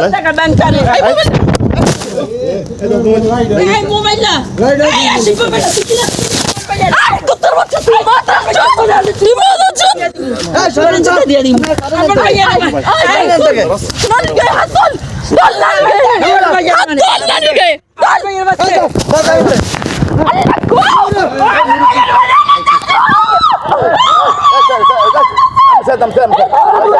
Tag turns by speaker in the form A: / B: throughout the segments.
A: বলেন
B: টাকা ব্যাংক কারে এই মোবাইল না এই আসি মোবাইল তুই কি আয় কত বছর তুই মাথা তুই মাথা চুদ এই সরে যা দিয়ে দিন আমার ভাইয়া আয় নন গে হাত বল বল না হাত বল না গে বল ভাইয়া বাচ্চা দেউড়া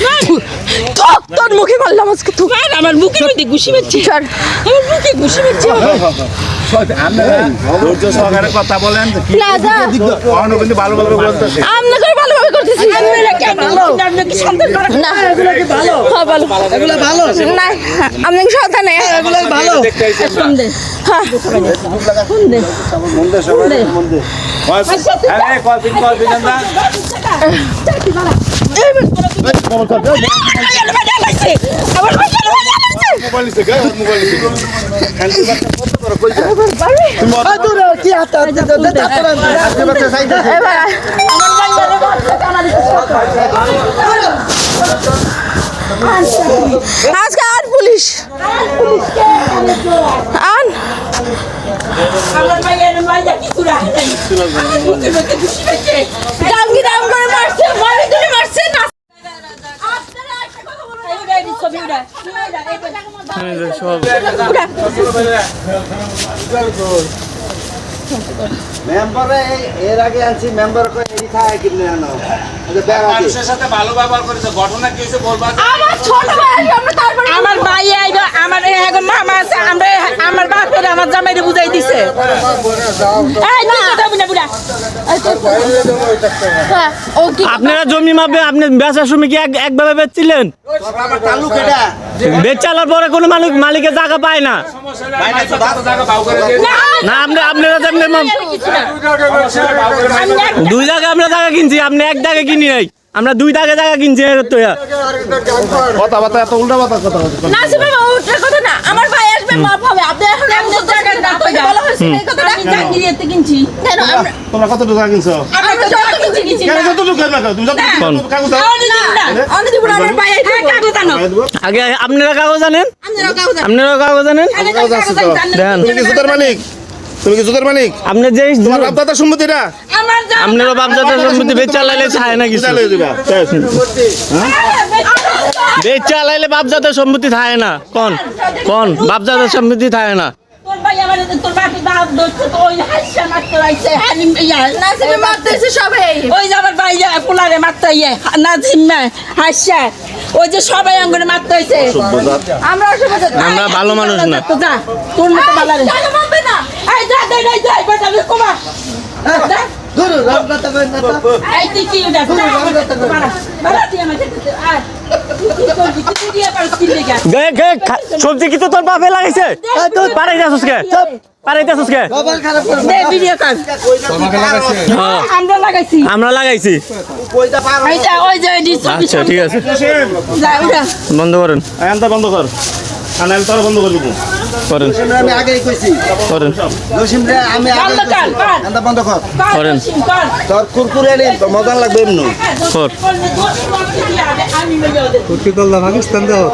C: হ্যাঁ
B: তোর মুখে মারলাম আজকে তুই আমার মুখের মধ্যে ঘুষি মারছি স্যার আমার মুখে ঘুষি মারছি
A: ধৈর্য সহকারে কথা বলেন কি
B: না যা
A: ভালো বলতেছে
B: ভালো হ্যাঁ ভালো
C: এগুলো ভালো
B: না আপনি কি সন্তান হ্যাঁ
A: মোবাইল
B: আজকে আর পুলিশ। আন। দাম কি দাম করে মারছে মারি তুলে মারছে না।
C: মেম্বারে এর আগে আনছি মেম্বার কই এই খায় কিনে আনো। আচ্ছা ব্যাগ আছে
A: মানুষের সাথে ভালো ব্যবহার করেছে ঘটনা কি হয়েছে বলবা?
B: আমার ছোট ভাই আসবে আমরা তারপরে আমার ভাই আইবে আমার এখন মামা আছে আমরা আমার বাপের আমার জামাইরে বুঝাই দিছে। হ্যাঁ,
D: আপনারা জমি মাপে আপনি বেচার সময় কি এক- একভাবে বেচছিলেন বেচালার পরে কোনো মালিক মালিকের জায়গা পায় না।
A: না তো জায়গা বাউ করে দিয়ে
B: না
D: না। আপনি আপনারা যেমনি দুই জায়গা আমরা জায়গা কিনছি আপনি এক জায়গায় কিনি নাই। আমরা দুই জায়গা জায়গা কিনছি এর তো ইয়া।
A: কথাবার্তা এত উল্টা কথা কথা
B: না সে বাবা ওটার কথা না আমার ভাই আসবে মাপ হবে। আপনি এখন ভালো হয়েছে এই কথাটা? আমি জাঙ্গিরিয়াতে কিনছি। কেন? আমরা
A: তোমরা কত টাকা কিনছো?
B: আমরা যত কিনছি কিনছি।
A: কেন কত টাকা না। তুমি যত কাগজ দাও।
B: অনেক দিব না। অনেক দিব না আমার ভাই কাগজ আনো।
D: আগে আপনারা কাগজ জানেন
B: আপনারা কাগজ আনো
D: আপনারা কাগজ জানেন
B: কাগজ আছে তো
D: দেন
A: তুমি কি জুতার মালিক? তুমি কি জুতার মালিক?
D: আপনি যে
A: তোমার বাপ দাদার সম্মতি না
D: আপনারা বাপজাতের সম্পত্তি বেচা লাইলে ছায় না কিছু।
A: চালিয়ে দিবা
D: বেচা লাইলে বাপজাতের সম্পত্তি থাকে না। কোন কোন বাপ বাপজাতের সম্পত্তি থাকে না।
B: তোর ভাই আমার তোর বাপি বাপ দোস্ত তো ওই সবাই। যে আমার ভাই পোলারে মারতে নাজিমে হাসা ওই যে সবাই আঙ্গুরে মারতে হইছে। আমরা
D: ভালো মানুষ না।
B: তোর মতো বালারে। না। এই যা দে দে যা বেটা আমি কমা।
C: দূর রামটা তো কই না
B: এই তুই কি উঠা বাড়া বাড়া তুই আমাকে আয়। তুই কি করবি? তুই দিয়ে পারছিস কি লেগে
D: গে গে খা- সবজি কি তো তোর বাপে লাগাইছে পারাই যাচ্ছিস কে পারাই যাচ্ছিস কে
C: মোবাইল খারাপ করে
B: দে ভিডিও কর। আমরা লাগাইছি।
D: আচ্ছা ঠিক আছে। বন্ধ করেন।
A: বন্ধ কর। বন্ধ করে দিব।
D: করেন।
C: আমি আগেই কইছি।
D: করেন।
C: জসিম রে আমি আগে। আন্দা বন্ধ কর।
D: করেন।
B: কর।
C: তোর কুরকুরে নে মজা লাগবে এমনি
D: কর।
B: আমি মেজে ওদের
E: কুর্তিকল্লা পাকিস্তান দেওয়া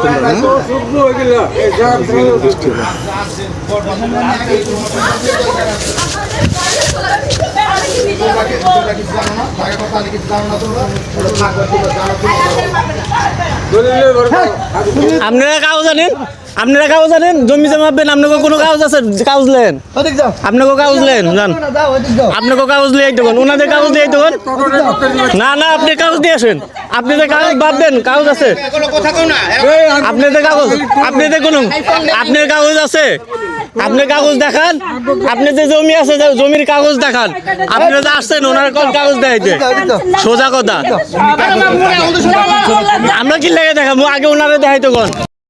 E: তোমরা না
D: আপনারা কাগজ জানেন আপনারা কাগজ জানেন জমি জমা মাপবেন আপনাকে কোনো কাগজ আছে? কাগজ লেন। আপনাকে কাগজ লেন জান। আপনাকে কাগজ লিয়ে দেবেন ওনাদের কাগজ দিয়ে দেবেন না না আপনি কাগজ দিয়ে আসেন। আপনি যে কাগজ ভাববেন কাগজ আছে।
A: কোনো কথা
D: আপনাদের কাগজ আপনাদের কোনো আপনার কাগজ আছে। আপনি কাগজ দেখান। আপনি যে জমি আছে জমির কাগজ দেখান। আপনি যে আসছেন ওনার কোন কাগজ দেখাইতে। সোজা কথা। আমরা কি লেগে দেখাবো? আগে ওনারে দেখাইতো কোন?